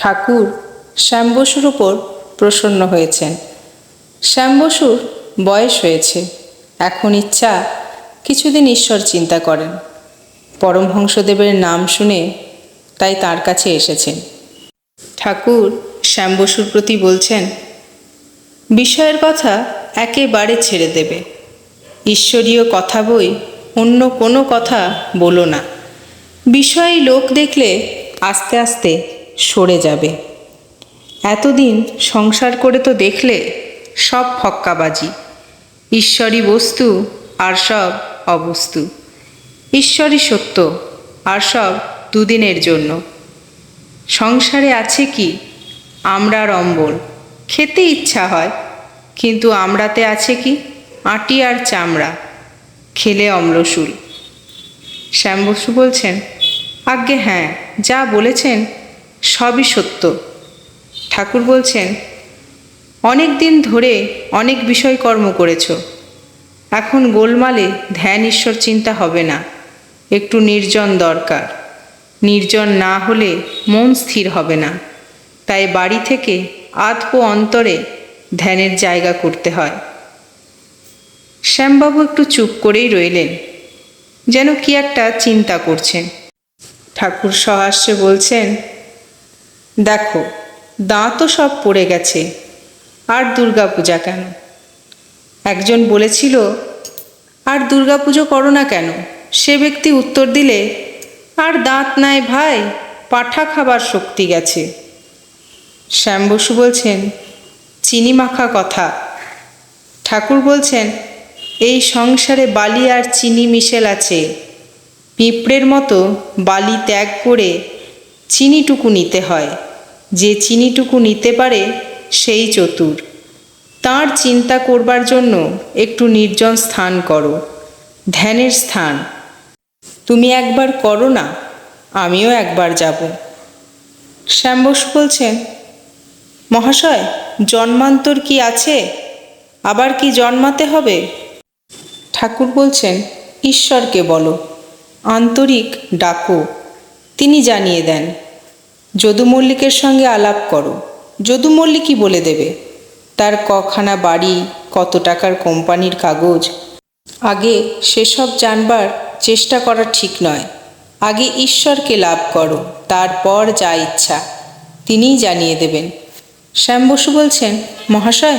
ঠাকুর শ্যাম বসুর উপর প্রসন্ন হয়েছেন। শ্যাম বসুর বয়স হয়েছে, এখন ইচ্ছা কিছুদিন ঈশ্বর চিন্তা করেন। পরমহংসদেবের নাম শুনে তাই তার কাছে এসেছেন। ঠাকুর শ্যাম বসুর প্রতি বলছেন, বিষয়ের কথা একেবারে ছেড়ে দেবে। ঈশ্বরীয় কথা বই অন্য কোনো কথা বলো না। বিষয়ী লোক দেখলে আস্তে আস্তে সরে যাবে। এতদিন সংসার করে তো দেখলে সব ফক্কাবাজি। ঈশ্বরী বস্তু, আর সব অবস্তু। ঈশ্বরই সত্য, আর সব দুদিনের জন্য। সংসারে আছে কি? আমরার অম্বল। খেতে ইচ্ছা হয়, কিন্তু আমরাতে আছে কি? আটি আর চামড়া। খেলে অম্লশুল। শ্যাম বসু বলছেন, আজ্ঞে হ্যাঁ যা বলেছেন সবই সত্য। ঠাকুর বলছেন, অনেক দিন ধরে অনেক বিষয় কর্ম করেছ। এখন গোলমালে ধ্যান ঈশ্বর চিন্তা হবে না। একটু নির্জন দরকার। নির্জন না হলে মন স্থির হবে না। তাই বাড়ি থেকে আধপো অন্তরে ধ্যানের জায়গা করতে হয়। শ্যামবাবু একটু চুপ করেই রইলেন, যেন কি একটা চিন্তা করছেন। ঠাকুর সহাস্যে বলছেন দেখো, দাঁতও সব পড়ে গেছে, আর দুর্গাপূজা কেন? একজন বলেছিল, আর দুর্গাপুজো করো না কেন? সে ব্যক্তি উত্তর দিলে, আর দাঁত নাই ভাই, পাঠা খাবার শক্তি গেছে। শ্যাম বসু বলছেন, চিনি মাখা কথা। ঠাকুর বলছেন, এই সংসারে বালি আর চিনি মিশেল আছে। পিঁপড়ের মতো বালি ত্যাগ করে চিনিটুকু নিতে হয়। যে চিনিটুকু নিতে পারে, সেই চতুর। তার চিন্তা করবার জন্য একটু নির্জন স্থান করো, ধ্যানের স্থান। তুমি একবার করো না, আমিও একবার যাব। শ্যাম বসু বলছেন, মহাশয়, জন্মান্তর কি আছে? আবার কি জন্মাতে হবে? ঠাকুর বলছেন, ঈশ্বরকে বলো, আন্তরিক ডাকো। তিনি জানিয়ে দেন যদু মল্লিকের সঙ্গে আলাপ করো। যদু মল্লিকই বলে দেবে, তার কখানা বাড়ি, কত টাকার কোম্পানির কাগজ। আগে সেসব জানবার চেষ্টা করা ঠিক নয়। আগে ঈশ্বরকে লাভ করো, তারপর যা ইচ্ছা। তিনিই জানিয়ে দেবেন। শ্যাম বসু বলছেন, মহাশয়,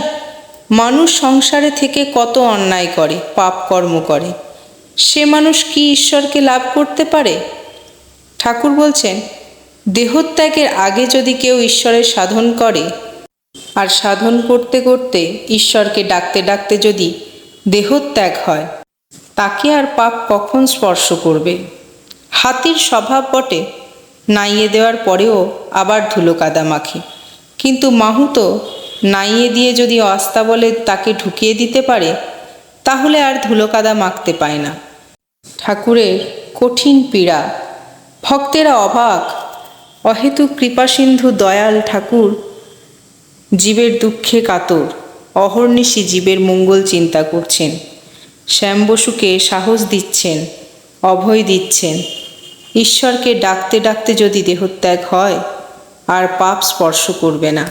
মানুষ সংসারে থেকে কত অন্যায় করে, পাপ কর্ম করে। সে মানুষ কি ঈশ্বরকে লাভ করতে পারে? ঠাকুর বলছেন দেহত্যাগের আগে যদি কেউ ঈশ্বরের সাধন করে, আর সাধন করতে করতে ঈশ্বরকে ডাকতে ডাকতে যদি দেহত্যাগ হয়, তাকে আর পাপ কখন স্পর্শ করবে? হাতির স্বভাব বটে, নাইয়ে দেওয়ার পরেও আবার ধুলো কাদা মাখে। কিন্তু মাহুতো নাইয়ে দিয়ে যদি অস্তা বলে তাকে ঢুকিয়ে দিতে পারে, তাহলে আর ধুলো কাদা মাখতে পায় না। ঠাকুরের কঠিন পীড়া, ভক্তেরা অবাক অহেতুক কৃপাসিন্ধু দয়াল ঠাকুর, জীবের দুঃখে কাতর, অহর্নিশি জীবের মঙ্গল চিন্তা করছেন। শ্যাম বসুকে সাহস দিচ্ছেন, অভয় দিচ্ছেন। ঈশ্বরকে ডাকতে ডাকতে যদি দেহত্যাগ হয়, আর পাপ স্পর্শ করবে না।